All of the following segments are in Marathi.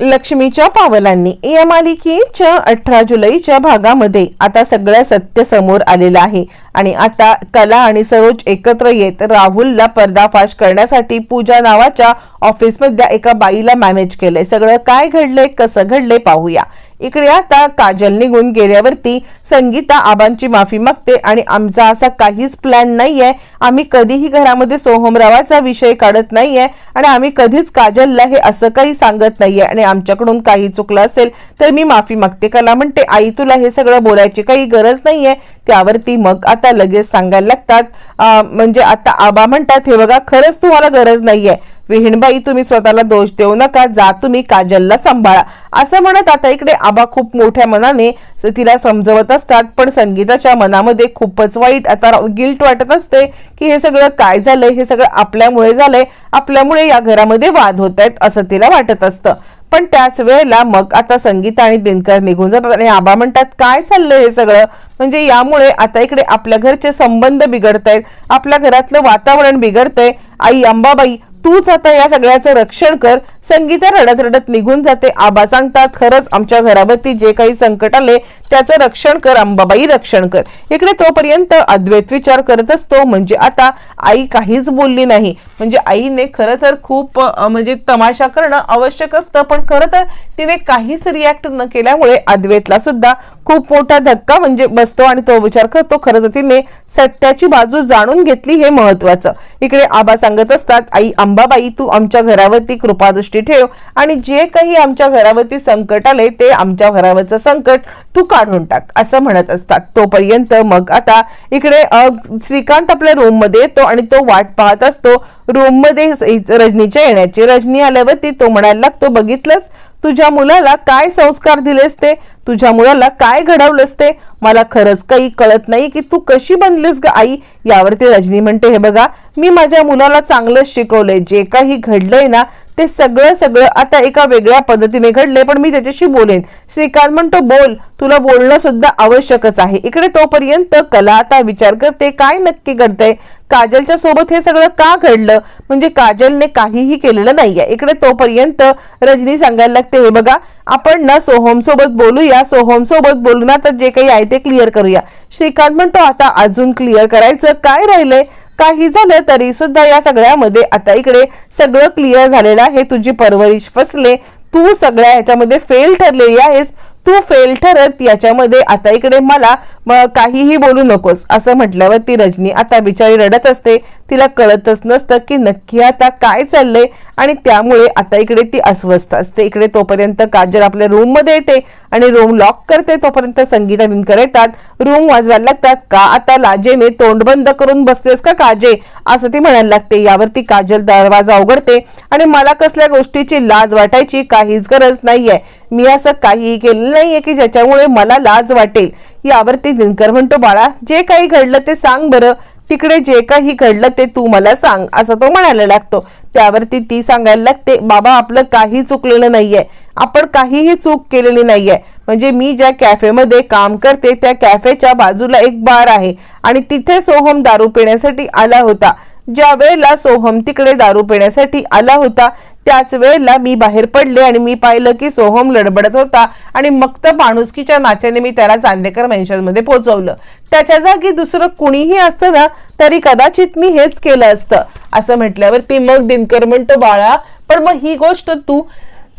लक्ष्मीच्या पावलांनी या मालिकेच्या अठरा जुलैच्या भागामध्ये आता सगळ्या सत्य समोर आलेलं आहे. आणि आता कला आणि सरोज एकत्र येत राहुलला पर्दाफाश करण्यासाठी पूजा नावाच्या ऑफिसमधल्या एका बाईला मॅनेज केलंय. सगळं काय घडलंय कसं घडलंय पाहूया. इकडे आता काजल निघून गेल्यावरती संगीता आबांची माफी मागते आणि आमचा असा काहीच प्लॅन नाहीये. आम्ही कधीही घरामध्ये सोहमरावाचा विषय काढत नाहीये आणि आम्ही कधीच काजलला हे असं काही सांगत नाहीये. आणि आमच्याकडून काही चुकलं असेल तर मी माफी मागते. कला म्हणते आई तुला हे सगळं बोलायची काही गरज नाहीये. त्यावरती मग आता लगेच सांगायला लागतात. म्हणजे आता आबा म्हणतात हे बघा खरंच तुम्हाला गरज नाहीये. विहीणबाई तुम्ही स्वतःला दोष देऊ नका जा तुम्ही काजलला सांभाळा. असं म्हणत आता इकडे आबा खूप मोठ्या मनाने तिला समजवत असतात पण संगीताच्या मनामध्ये खूपच वाईट आता गिल्ट वाटत असते की हे सगळं काय झालंय हे सगळं आपल्यामुळे झालंय आपल्यामुळे या घरामध्ये वाद होत आहेत असं तिला वाटत असतं. पण त्याच वेळेला मग आता संगीता आणि दिनकर निघून जातात आणि आबा म्हणतात काय चाललंय हे सगळं? म्हणजे यामुळे आता इकडे आपल्या घरचे संबंध बिघडत आहेत आपल्या घरातलं वातावरण बिघडतंय. आई अंबाबाई तूच आता या सगळ्याचं रक्षण कर. संगीता रडत रडत निघून जाते. आबा सांगतात खरंच आमच्या घरावरती जे काही संकट आले त्याचं रक्षण कर अंबाबाई रक्षण कर. इकडे तोपर्यंत अद्वैत विचार करत असतो म्हणजे आता आई काहीच बोलली नाही. म्हणजे आईने खरं तर खूप म्हणजे तमाशा करणं आवश्यक असतं पण खरं तर तिने काहीच रिॲक्ट न केल्यामुळे अद्वैतला सुद्धा खूप मोठा धक्का म्हणजे बसतो आणि तो विचार करतो खरं तर तिने सत्याची बाजू जाणून घेतली हे महत्वाचं. इकडे आबा सांगत असतात आई अंबाबाई तू आमच्या घरावरती कृपादृष्टी ठेव आणि जे काही आमच्या घरावरती संकट आले ते आमच्या घरावरचं संकट तू काढून टाक असं म्हणत असतात. तोपर्यंत मग आता इकडे श्रीकांत आपल्या रूममध्ये येतो आणि तो वाट पाहत असतो. रूममध्ये रजनीच्या येण्याची. रजनी आल्यावरती तो म्हणायला लागतो बघितलंस? तुझ्या मुलाला काय संस्कार दिलेस ते? तुझ्या मुलाला काय घडवलंस ते? मला खरंच काही कळत नाही की तू कशी बनलीस ग आई? यावरती रजनी म्हणते हे बघा मी माझ्या मुलाला चांगलंच शिकवलंय. जे काही घडलंय ना ते सगळं सगळं आता एका वेगळ्या पद्धतीने घडले पण मी त्याच्याशी बोलेन. श्रीकांत म्हणतो बोल तुला बोलणं सुद्धा आवश्यकच आहे. इकडे तोपर्यंत कला आता विचार करते काय नक्की घडतंय? काजलच्या सोबत हे सगळं का घडलं? म्हणजे काजलने काहीही केलेलं नाहीये. इकडे तोपर्यंत रजनी सांगायला लागते हे बघा आपण ना सोहम सोबत बोलूया सोहम सोबत ना आता जे काही आहे ते क्लिअर करूया. श्रीकांत म्हणतो आता अजून क्लिअर करायचं काय राहिलंय? काही झालं तरी सुद्धा या सगळ्यामध्ये आता इकडे सगळं क्लिअर झालेलं आहे. तुझी परवरिश फसले. तू सगळ्या ह्याच्यामध्ये फेल ठरलेली आहेस. तू फेल ठरत याच्यामध्ये आता इकडे मला काहीही बोलू नकोस. असं म्हटल्यावर ती रजनी आता बिचारी रडत असते. तिला कळतच नसतं की नक्की आता काय चाललंय आणि त्यामुळे आता इकडे ती अस्वस्थ असते. इकडे तोपर्यंत काजल आपल्या रूममध्ये येते आणि रूम लॉक करते. तोपर्यंत संगीता विनकर येतात. रूम वाजवायला लागतात. का आता लाजेने तोंड बंद करून बसतेस का काजे? असं ती म्हणायला लागते. यावरती काजल दरवाजा उघडते आणि मला कसल्या गोष्टीची लाज वाटायची काहीच गरज नाहीये. मी असं काहीही केलं नाहीये की ज्याच्यामुळे मला लाज वाटेल. यावरती दिनकर म्हणतो बाळा जे काही घडलं ते सांग बरं. तिकडे जे काही घडलं ते तू मला सांग असं तो म्हणायला लागतो. त्यावरती ती सांगायला लागते बाबा आपलं काही चुकलेलं नाहीये. आपण काहीही चूक केलेली नाहीये. म्हणजे मी ज्या कॅफेमध्ये काम करते त्या कॅफेच्या बाजूला एक बार आहे आणि तिथे सोहम दारू पिण्यासाठी आला होता. ज्या वेळेला सोहम तिकडे दारू पिण्यासाठी आला होता त्याच वेळेला मी बाहेर पडले आणि मी पाहिलं की सोहम लडबडत होता आणि मग तर माणुसकीच्या नात्याने मी त्याला चांदेकर मेन्शनमध्ये पोहोचवलं त्याच्या जागी दुसरं कुणीही असतं ना तरी कदाचित मी हेच केलं असतं. असं म्हटल्यावर ती मग दिनकर म्हणतो बाळा पण मग ही गोष्ट तू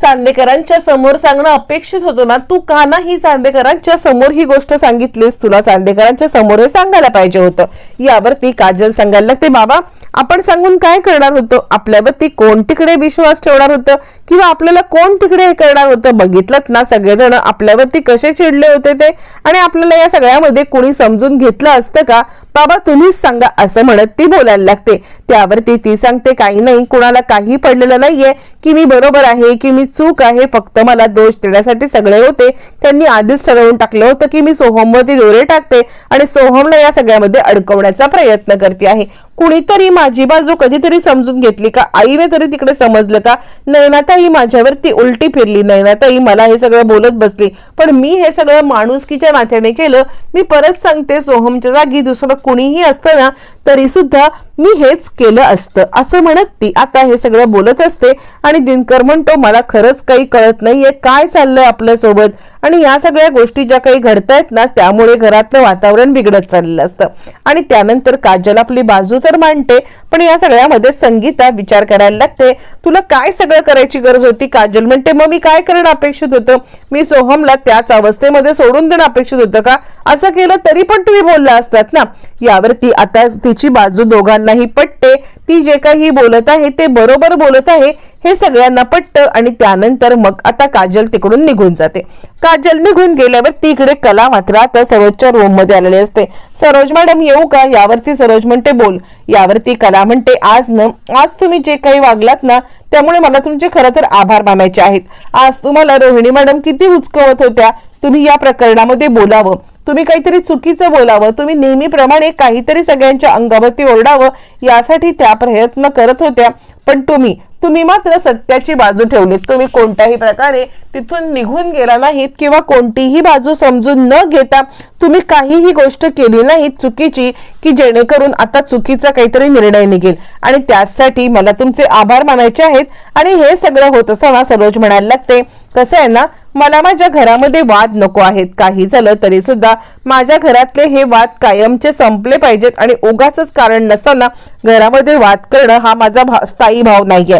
चांदेकरांच्या समोर सांगणं अपेक्षित होतं ना? तू का नाही चांदेकरांच्या समोर ही गोष्ट सांगितलीस? तुला चांदेकरांच्या समोर हे सांगायला पाहिजे होतं. यावरती काजल सांगायला लागते बाबा आपण सांगून काय करणार होतो? आपल्यावरती कोण तिकडे विश्वास ठेवणार होतं? किंवा आपल्याला कोण तिकडे हे करणार होतं? बघितलं ना सगळेजण आपल्यावरती कसे चिडले होते ते? आणि आपल्याला या सगळ्यामध्ये कोणी समजून घेतलं असतं का? बाबा तुम्हीच सांगा असं म्हणत ती बोलायला लागते. त्यावरती ती सांगते काही नाही कुणाला काही पडलेलं नाहीये. की मी बरोबर आहे की मी चूक आहे फक्त मला दोष देण्यासाठी सगळे होते. त्यांनी आधीच ठरवून टाकलं होतं की मी सोहमवरती डोरे टाकते आणि सोहमला या सगळ्यामध्ये अडकवण्याचा प्रयत्न करते आहे. कुणीतरी माझी बाजू कधीतरी समजून घेतली का? आईने तरी तिकडे समजलं का? नैनाताई माझ्यावरती उलटी फिरली. नैनाताई मला हे सगळं बोलत बसली. पण मी हे सगळं माणुसकीच्या नात्याने केलं. मी परत सांगते सोहमच्या जागी. दुसरं कुणीही असतं ना तरी सुद्धा मी हेच केलं असतं. असं म्हणत ती आता हे सगळं बोलत असते आणि दिनकर म्हणतो मला खरंच काही कळत नाहीये. काय चाललंय आपल्यासोबत? आणि या सगळ्या गोष्टी ज्या काही घडतायत ना त्यामुळे घरातलं वातावरण बिघडत चाललेलं असतं. आणि त्यानंतर काजल आपली बाजू तर मांडते. पण या सगळ्यामध्ये संगीता विचार करायला लागते. तुला काय सगळं करायची गरज होती काजल? म्हणते मग मी काय करणं अपेक्षित होतं. मी सोहमला त्याच अवस्थेमध्ये सोडून देणं अपेक्षित होतं का? असं केलं तरी पण तुम्ही बोलला असतात ना? यावरती आता तिची बाजू दोघांनाही पटते. ती जे काही बोलत आहे ते बरोबर बोलत आहे. हे सगळ्यांना पटतं आणि त्यानंतर मग आता काजल तिकडून निघून जाते. काजल निघून गेल्यावर ती इकडे कला मात्र आता सरोजच्या रूममध्ये आलेली असते. सरोज मॅडम येऊ का? यावरती सरोज म्हणते बोल. यावरती कला म्हणते आज न आज तुम्ही जे काही वागलात ना त्यामुळे मला तुमचे खरं तर आभार मानायचे आहेत. आज तुम्हाला रोहिणी मॅडम किती उचकवत होत्या तुम्ही या प्रकरणामध्ये बोलावं. तुम्ही काहीतरी चुकीचं बोलावं. तुम्ही नेहमीप्रमाणे काहीतरी सगळ्यांच्या अंगावरती ओरडावं. यासाठी त्या प्रयत्न करत होत्या. पण तुम्ही तुम्ही मात्र सत्याची बाजू ठेवलीत. तुम्ही कोणत्याही प्रकारे तिथून निघून गेला नाहीत किंवा कोणतीही बाजू समजून न घेता तुम्ही काहीही गोष्ट केली नाही चुकीची की जेणेकरून आता चुकीचा काहीतरी निर्णय निघेल. आणि त्यासाठी मला तुमचे आभार मानायचे आहेत. आणि हे सगळं होत असताना सरोज म्हणायला लागते कसं आहे ना मला माझ्या घरामध्ये वाद नको आहेत. काही झालं तरी सुद्धा माझ्या घरातले हे वाद कायमचे संपले पाहिजेत आणि उगाच कारण नसताना घरामध्ये वाद करणं हा माझा भा- स्थायी भाव नाहीये.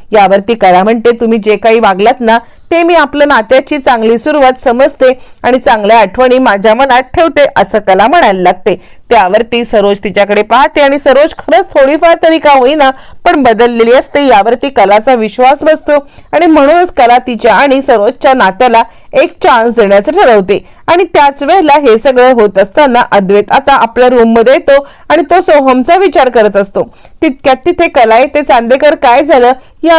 यावरती करा म्हणते तुम्ही जे काही वागलात ना ते मी आपलं नात्याची चांगली सुरुवात समजते आणि चांगल्या आठवणी माझ्या मनात ठेवते असं कला म्हणायला लागते. त्यावरती सरोज तिच्याकडे पाहते आणि सरोज खरंच थोडीफार तरी का होईना पण बदललेली असते. यावरती कलाचा विश्वास बसतो आणि म्हणूनच कला तिच्या आणि सरोजच्या नात्याला एक चान्स देण्याचं ठरवते. आणि त्याच वेळेला हे सगळं होत असताना अद्वैत आता आपल्या रूममध्ये येतो आणि तो सोहमचा विचार करत असतो. तितक्यात तिथे कला येते. चांदेकर काय झालं?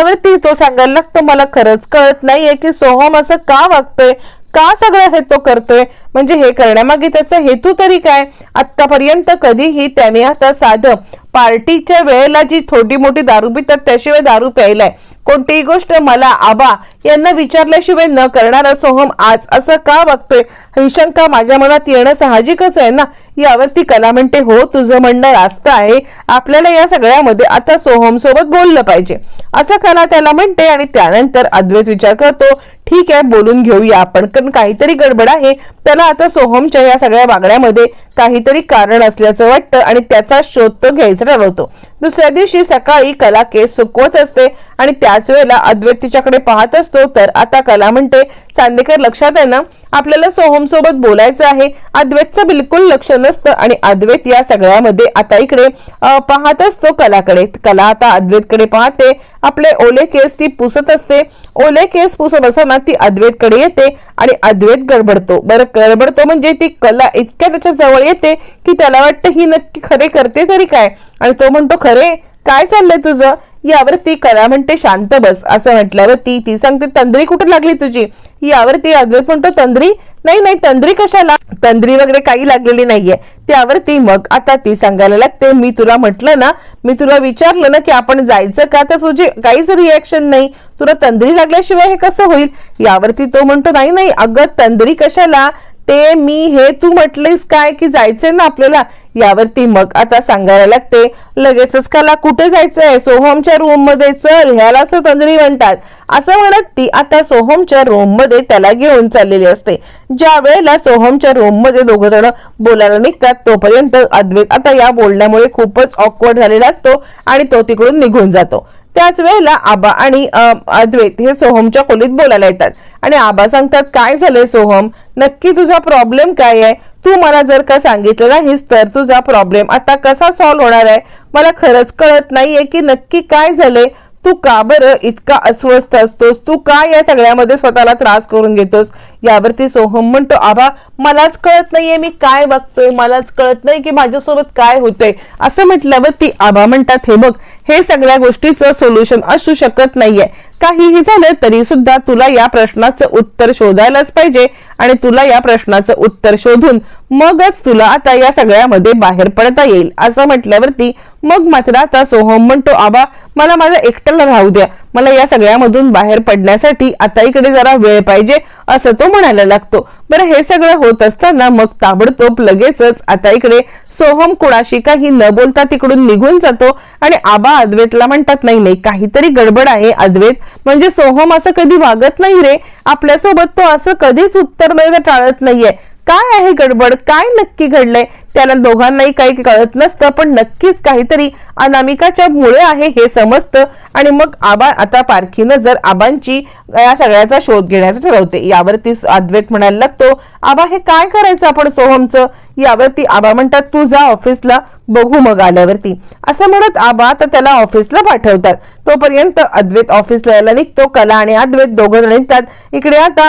त्यावरती तो सांगायला लागतो मला खरंच कळत नाहीये की सोहम असं का वागतोय? का सगळं हे तो करतोय? म्हणजे हे करण्यामागे त्याचा हेतू तरी काय? आतापर्यंत कधीही त्याने आता साधं पार्टीच्या वेळेला जी थोडी मोठी दारू पितात त्याशिवाय दारू प्यायलाय. कोणतीही गोष्ट मला आबा यांना विचारल्याशिवाय न करणारा सोहम आज असं का बघतोय ही शंका माझ्या मनात येणं साहजिकच आहे ना? यावरती कला म्हणते हो तुझं म्हणणं रास्त आहे. आपल्याला या सगळ्यामध्ये आता सोहम सोबत बोललं पाहिजे. असं कला त्याला म्हणते आणि त्यानंतर अद्वैत विचार करतो. ठीक आहे बोलून घेऊया आपण. कारण काहीतरी गडबड आहे. त्याला आता सोहमच्या या सगळ्या वागण्यामध्ये काहीतरी कारण असल्याचं वाटतं आणि त्याचा शोध तो घ्यायचा ठरवतो. दुसऱ्या दिवशी सकाळी कला केस सुकवत असते आणि त्याच वेळेला अद्वैत तिच्याकडे पाहत असतो. तर आता कला म्हणते चांदेकर लक्षात आहे ना? आपल्याला सोहम सोबत बोलायचं आहे. अद्वैतचं बिलकुल लक्ष नसतं आणि अद्वैत या सगळ्यामध्ये आता इकडे पाहत असतो कलाकडे. कला आता अद्वैतकडे पाहते. आपले ओले केस ती पुसत असते. ओले केस पुसत असताना ती अद्वैतकडे येते आणि अद्वैत गडबडतो. बरं गडबडतो म्हणजे ती कला इतक्या त्याच्याजवळ येते की त्याला वाटतं ही नक्की खरे करते तरी काय? आणि तो म्हणतो खरे? काय चाललंय तुझं? यावरती कला म्हणते शांत बस. असं म्हटल्यावर ती ती सांगते तंद्री कुठे लागली तुझी? यावरती अद्वैत म्हणतो तंद्री? नाही नाही तंद्री कशाला? तंद्री वगैरे काही लागलेली नाहीये. त्यावरती मग आता ती सांगायला लागते मी तुला म्हटलं ना मी तुला विचारलं ना की आपण जायचं का? तर तुझी काहीच रिॲक्शन नाही. तुला तंद्री लागल्याशिवाय हे कसं होईल? यावरती तो म्हणतो नाही नाही अगं तंद्री कशाला? ते मी हे तू म्हटलेस काय की जायचंय ना आपल्याला? यावरती मग आता सांगायला लागते लगेचच काला कुठे जायचंय? सोहमच्या रूममध्ये चल ह्याला असं तंद्री म्हणतात. असं म्हणत ती आता सोहमच्या रूममध्ये त्याला घेऊन चाललेली असते. ज्या वेळेला सोहमच्या रूममध्ये दोघ जण बोलायला निघतात तोपर्यंत अद्वैत आता या बोलण्यामुळे खूपच ऑकवर्ड झालेला असतो आणि तो तिकडून निघून जातो. त्याच वेळेला आबा आणि अद्वैत हे सोहमच्या खोलीत बोलायला येतात. आणि आबा सांगतात काय झालंय सोहम? नक्की तुझा प्रॉब्लेम काय आहे? तू मला जर का सांगितलं नाहीस तर तुझा प्रॉब्लेम आता कसा सॉल्व्ह होणार आहे? मला खरंच कळत नाहीये की नक्की काय झालंय. तू का बरं इतका अस्वस्थ असतोस? तू का या सगळ्यामध्ये स्वतःला त्रास करून घेतोस? यावरती सोहम म्हणतो आबा मलाच कळत नाहीये मी काय बघतोय मलाच कळत नाही की माझ्यासोबत काय होतंय. असं म्हटल्यावरती आबा म्हणतात हे बघ हे सगळ्या गोष्टीचं सोल्युशन असू शकत नाहीये. काहीही झालं तरी सुद्धा तुला या प्रश्नाचं उत्तर शोधायलाच पाहिजे आणि तुला या प्रश्नाचं उत्तर शोधून मगच तुला आता या सगळ्यामध्ये बाहेर पडता येईल. असं म्हटल्यावरती मग मात्र आता सोहम म्हणतो आबा मला माझं एकट्याला राहू द्या. मला या सगळ्यामधून बाहेर पडण्यासाठी आता इकडे जरा वेळ पाहिजे असं तो म्हणायला लागतो. बरं हे सगळं होत असताना मग ताबडतोब लगेचच आता इकडे सोहम कुणाशी काही न बोलता तिकडून निघून जातो आणि आबा अद्वैतला म्हणतात नाही नाही काहीतरी गडबड आहे अद्वैत. म्हणजे सोहम असं कधी वागत नाही रे. आपल्यासोबत तो असं कधीच उत्तर न टाळत नाहीये. काय आहे गडबड? काय नक्की घडलंय? त्याला दोघांनाही काही कळत नसतं पण नक्कीच काहीतरी अनामिकाच्या मुळे आहे हे समजतं. आणि मग आबा आता पारखीनं जर आबांची या सगळ्याचा शोध घेण्याचं ठरवते. यावरती अद्वैत म्हणायला लागतो आबा हे काय करायचं आपण सोहमचं? यावरती आबा म्हणतात तू जा ऑफिसला बघू मग आल्यावरती. असं म्हणत आबा तर त्याला ऑफिसला पाठवतात. तोपर्यंत अद्वैत ऑफिसला यायला निघतो कला आणि अद्वैत दोघं जण निघतात. इकडे आता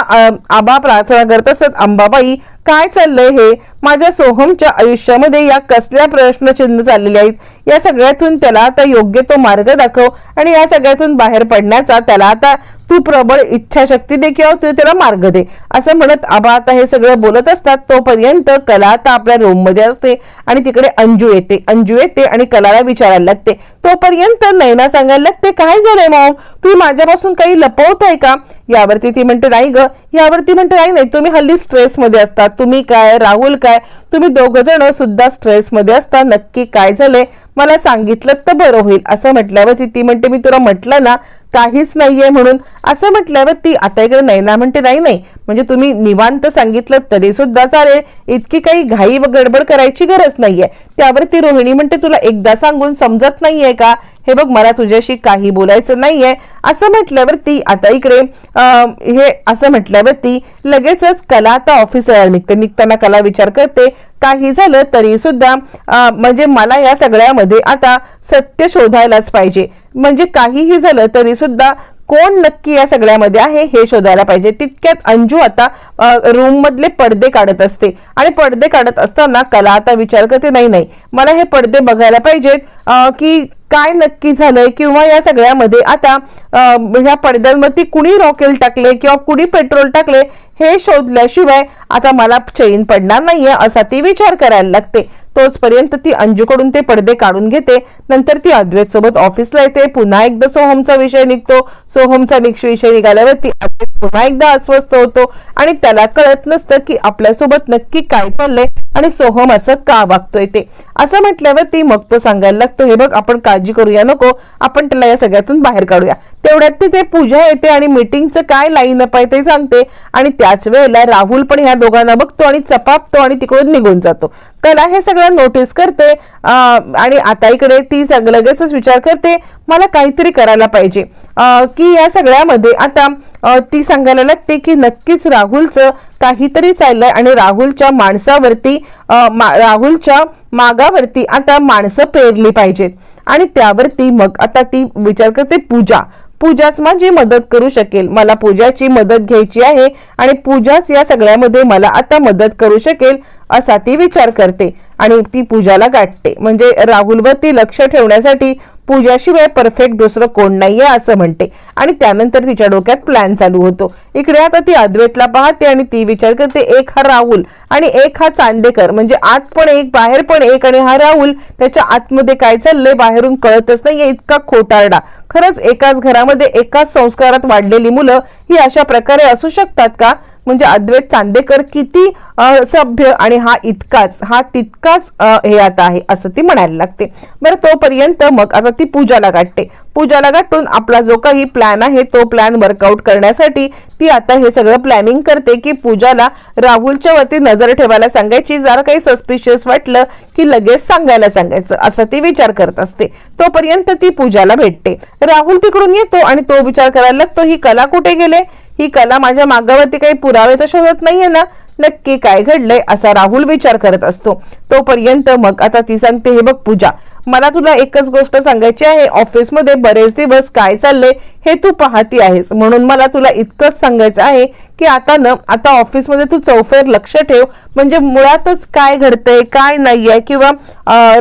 आबा प्रार्थना करत असत अंबाबाई काय चाललंय हे? माझ्या सोहमच्या आयुष्यामध्ये या कसल्या प्रश्नचिन्ह चाललेले आहेत? या सगळ्यातून त्याला आता योग्य तो मार्ग दाखव आणि या सगळ्यातून बाहेर पडण्याचा त्याला आता तू प्रबळ इच्छाशक्ती दे किंवा तू त्याला मार्ग दे. असं म्हणत आबा आता हे सगळं बोलत असतात. तोपर्यंत कला आता आपल्या रूममध्ये असते आणि तिकडे अंजू येते. अंजू येते आणि कलाला विचारायला लागते. तोपर्यंत नैना सांगायला लागते काय झालंय मॉम तुम्ही माझ्यापासून काही लपवताय का? यावरती ती म्हणते नाही ग. यावरती म्हणते नाही नाही तुम्ही हल्ली स्ट्रेसमध्ये असता. तुम्ही काय? राहुल काय? तुम्ही दोघ जण सुद्धा स्ट्रेसमध्ये असता. नक्की काय झालंय? मला सांगितलं तर बरं होईल. असं म्हटल्यावरती ती म्हणते मी तुला म्हटलं ना काहीच नाहीये म्हणून. असं म्हटल्यावर ती आता इकडे नैना म्हणते नाही नाही. म्हणजे तुम्ही निवांत सांगितलं तरी सुद्धा चालेल. इतकी काही घाई व गडबड करायची गरज नाहीये. त्यावर ती रोहिणी म्हणते तुला एकदा सांगून समजत नाहीये का? हे बघ मला तुझ्याशी काही बोलायचं नाहीये. असं म्हटल्यावरती आता इकडे हे असं म्हटल्यावरती लगेचच कला आता ऑफिसला निघते. निघताना कला विचार करते. काही झालं तरी सुद्धा म्हणजे मला या सगळ्यामध्ये आता सत्य शोधायलाच पाहिजे. म्हणजे काहीही झालं तरी सुद्धा कोण नक्की या सगळ्यामध्ये आहे हे शोधायला पाहिजे. तितक्यात अंजू आता रूम मधले पडदे काढत असते. आणि पडदे काढत असताना कला आता विचार करते नाही नाही मला हे पडदे बघायला पाहिजेत की काय नक्की झालंय किंवा या सगळ्यामध्ये आता ह्या पडद्यांवरती कुणी रॉकेल टाकले किंवा कुणी पेट्रोल टाकले हे शोधल्याशिवाय आता मला चैन पडणार नाहीये असा ती विचार करायला लागते. तोचपर्यंत ती अंजूकडून ते पडदे काढून घेते. नंतर ती अद्वैत सोबत ऑफिसला येते. पुन्हा एकदा सोहमचा विषय निघतो. सोहमचा निक्ष विषय निघाल्यावरती अद्वैत पुन्हा एकदा अस्वस्थ होतो. आणि त्याला कळत नसतं की आपल्यासोबत नक्की काय चाललंय. आणि सोहम असं का वागतोय ते? असं म्हटल्यावर ती मग तो सांगायला लागतो हे बघ आपण काळजी करूया नको आपण त्याला या सगळ्यातून बाहेर काढूया. तेवढ्यात तिथे पूजा येते आणि मीटिंगचं काय लाईनअप आहे ते सांगते. आणि त्याच वेळेला राहुल पण ह्या दोघांना बघतो आणि चपापतो आणि तिकडून निघून जातो. कला हे सगळं नोटीस करते आणि आता इकडे ती सग- लगेचच विचार करते मला काहीतरी करायला पाहिजे. की या सगळ्यामध्ये आता ती सांगायला लागते की नक्कीच राहुलचं काहीतरी चाललंय आणि राहुलच्या माणसावरती मा- राहुलच्या मागावरती आता माणसं पेरली पाहिजेत. आणि त्यावरती मग आता ती विचार करते पूजा. पूजाच माझी मदत करू शकेल. मला पूजाची मदत घ्यायची आहे आणि पूजाच या सगळ्यामध्ये मला आता मदत करू शकेल असा ती विचार करते. आणि ती पूजाला गाठते. म्हणजे राहुलवरती लक्ष ठेवण्यासाठी पूजाशिवाय परफेक्ट दुसरं कोण नाहीये असं म्हणते. आणि त्यानंतर तिच्या डोक्यात प्लॅन चालू होतो. इकडे आता ती अद्वैतला पाहते आणि ती विचार करते एक हा राहुल आणि एक हा चांदेकर. म्हणजे आत पण एक बाहेर पण एक आणि हा राहुल त्याच्या आतमध्ये काय चाललंय बाहेरून कळतच नाहीये इतका खोटारडा. खरंच एकाच घरामध्ये एकाच संस्कारात वाढलेली मुलं ही अशा प्रकारे असू शकतात का? म्हणजे अद्वैत चांदेकर किती सभ्य आणि हा इतकाच हा तितकाच हे आता आहे असं ती म्हणायला लागते. बरं तोपर्यंत मग आता ती पूजाला गाठते. पूजाला गाठून आपला जो काही प्लॅन आहे तो प्लॅन वर्कआउट करण्यासाठी ती आता हे सगळं प्लॅनिंग करते की पूजाला राहुलच्या वरती नजर ठेवायला सांगायची. जरा काही सस्पिशियस वाटलं की लगेच सांगायला सांगायचं. असं ती विचार करत असते. तोपर्यंत ती पूजाला भेटते. राहुल तिकडून येतो आणि तो विचार करायला लागतो ही कला कुठे गेले? ही कला माझ्या मागावरती काही पुरावे तर शोधत नाहीये ना? नक्की काय घडलंय? असा राहुल विचार करत असतो. तोपर्यंत मग आता ती सांगते हे बघ पूजा मला तुला एकच गोष्ट सांगायची आहे ऑफिसमध्ये बरेच दिवस काय चाललंय हे तू पाहती आहेस. म्हणून मला तुला इतकंच सांगायचं आहे की आता न आता ऑफिसमध्ये तू चौफेर लक्ष ठेव. म्हणजे मुळातच काय घडतंय काय नाही आहे किंवा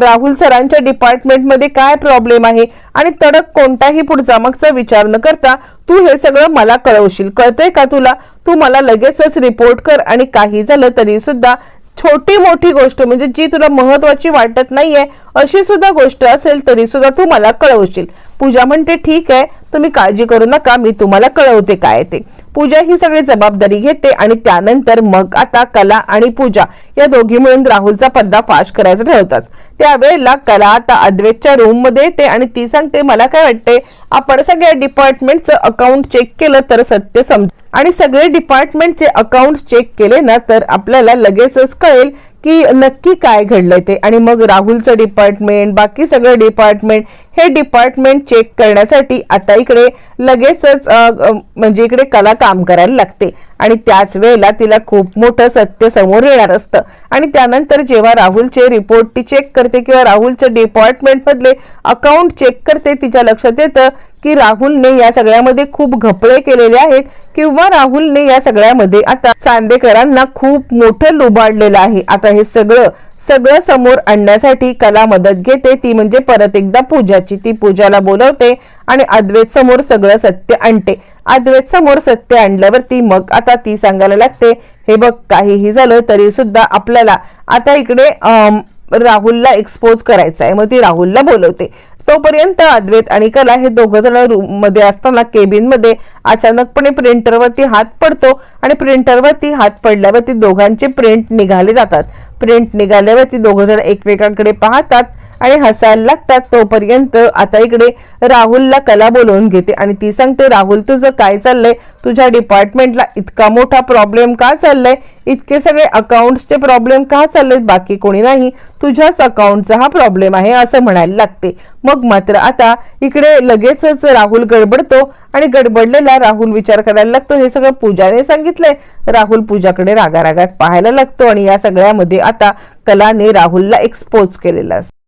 राहुल सरांच्या डिपार्टमेंटमध्ये काय प्रॉब्लेम आहे आणि तडक कोणताही पुढचा मागचा विचार न करता तू हे सगळं मला कळवशील. कळतंय का तुला? तू मला लगेचच रिपोर्ट कर आणि काही झालं तरी सुद्धा छोटी मोठी गोष्ट म्हणजे जी तुला महत्वाची वाटत नाहीये अशी सुद्धा गोष्ट असेल तरी सुद्धा तू मला कळवशील. पूजा म्हणते ठीक आहे तुम्ही काळजी करू नका मी तुम्हाला कळवते काय ते. पूजा ही सगळी जबाबदारी घेते आणि त्यानंतर मग आता कला आणि पूजा या दोघी मिळून राहुलचा पर्दाफाश करायचं ठरवतात. त्यावेळेला कला आता अद्वैतच्या रूममध्ये येते आणि ती सांगते मला काय वाटते आपण सगळ्या डिपार्टमेंटचं अकाउंट चेक केलं तर सत्य समज आणि सगळे डिपार्टमेंटचे अकाउंट चेक केले ना तर आपल्याला लगेचच कळेल की नक्की काय घडलंय ते. आणि मग राहुलचं डिपार्टमेंट बाकी सगळं डिपार्टमेंट हे डिपार्टमेंट चेक करण्यासाठी आता इकडे लगेचच म्हणजे इकडे कला काम करायला लागते. आणि त्याच वेळेला तिला खूप मोठं सत्य समोर येणार असतं. आणि त्यानंतर जेव्हा राहुलचे रिपोर्ट ती चेक करते किंवा राहुलच्या डिपार्टमेंट मधले अकाउंट चेक करते तिच्या लक्षात येतं की राहुलने या सगळ्यामध्ये खूप घपळे केलेले आहेत किंवा राहुलने या सगळ्यामध्ये आता चांदेकरांना खूप मोठं लुबाडलेलं आहे. आता हे सगळं सगळं समोर आणण्यासाठी कला मदत घेते. ती म्हणजे परत एकदा पूजाची. ती पूजाला बोलवते आणि अद्वैत समोर सगळं सत्य आणते. अद्वैत समोर सत्य आणल्यावरती मग आता ती सांगायला लागते हे बघ काहीही झालं तरी सुद्धा आपल्याला आता इकडे राहुलला एक्सपोज करायचं आहे मग ती राहुलला बोलवते. तोपर्यंत अद्वैत आणि कला हे दोघ जण रूममध्ये असताना केबिनमध्ये अचानकपणे प्रिंटरवरती हात पडतो आणि प्रिंटरवरती हात पडल्यावरती दोघांचे प्रिंट निघाले जातात. प्रिंट निघाल्यावरती दोघ जण एकमेकांकडे पाहतात. आणि हसायला लागतात तोपर्यंत. आता इकडे राहुलला कला बोलवून घेते आणि ती सांगते राहुल तुझं काय चाललंय? तुझ्या डिपार्टमेंटला इतका मोठा प्रॉब्लेम का चाललाय? इतके सगळे अकाउंट्सचे प्रॉब्लेम का चाललेत? बाकी कोणी नाही. तुझ्याच अकाउंटचा हा प्रॉब्लेम आहे असं म्हणायला लागते. मग मात्र आता इकडे लगेचच राहुल गडबडतो आणि गडबडलेला राहुल विचार करायला लागतो. हे सगळं पूजाने सांगितलंय. राहुल पूजाकडे रागारागात पाहायला लागतो आणि या सगळ्यामध्ये आता कलाने राहुलला एक्सपोज केलेला असतो.